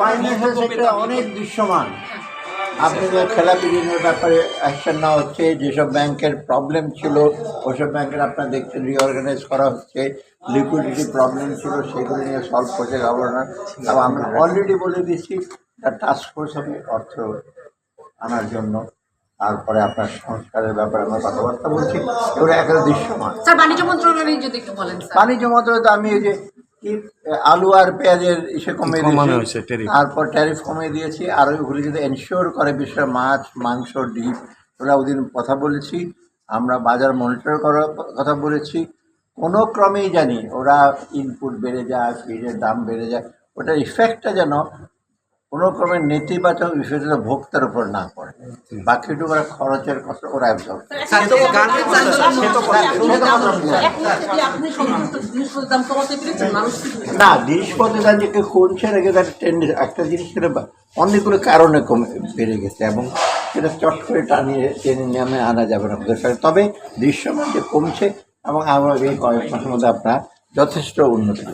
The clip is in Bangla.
ফাইন্যান্সিয়াল সেক্টরে অনেক দৃশ্যমান। আপনাদের খেলাপি ঋণের ব্যাপারে অ্যাকশন নেওয়া হচ্ছে যেসব ব্যাংকের প্রবলেম ছিল ওসব ব্যাংকের আপনার দেখছেন রিঅর্গানাইজ করা হচ্ছে লিকুইডিটি প্রবলেম ছিল সেগুলো নিয়ে সলভ করছে গভর্নর এবং আমরা অলরেডি বলে দিচ্ছি একটা টাস্ক ফোর্স হবে অর্থ আনার জন্য তারপরে আপনার সংস্কারের ব্যাপারে আমরা কথাবার্তা বলছি। এগুলো একটা দৃশ্যমান। স্যার বাণিজ্য মন্ত্রণালয় যদি একটু বলেন বাণিজ্য মন্ত্রণালয় তো আমি এই যে কি আলু আর পেঁয়াজের ইসে কমিয়ে দিয়েছি তারপর ট্যারিফ কমিয়ে দিয়েছি আর ওইগুলি যদি এনশিওর করে বিশেষ করে মাছ মাংস ডিম ওরা ওদিন কথা বলেছি আমরা বাজার মনিটর করার কথা বলেছি কোনো ক্রমেই জানি ওরা ইনপুট বেড়ে যায় ফিডের দাম বেড়ে যায় ওটার ইফেক্টটা যেন কোনো ক্রমে নেতিবাচক বিষয়টা ভোক্তার উপর না পড়ে। বাকিটুকু ওরা খরচের কষ্ট ওরা অ্যাবজর্ব স্যার এই গার্মেন্টস আপনি সমস্ত জিনিসপত্রের দাম কমাতে পেরেছেন মানুষ না জিনিসপত্রের দাম যে কমছে নাকি তার ট্রেন্ড একটা জিনিস অনেকগুলো কারণে কমে বেড়ে গেছে এবং সেটা চট করে টানিয়ে টেনে নামে আনা যাবে না ওদের তবে দৃশ্যমান যে কমছে এবং আমরা এই কয়েক মাসের মধ্যে আপনার যথেষ্ট উন্নতি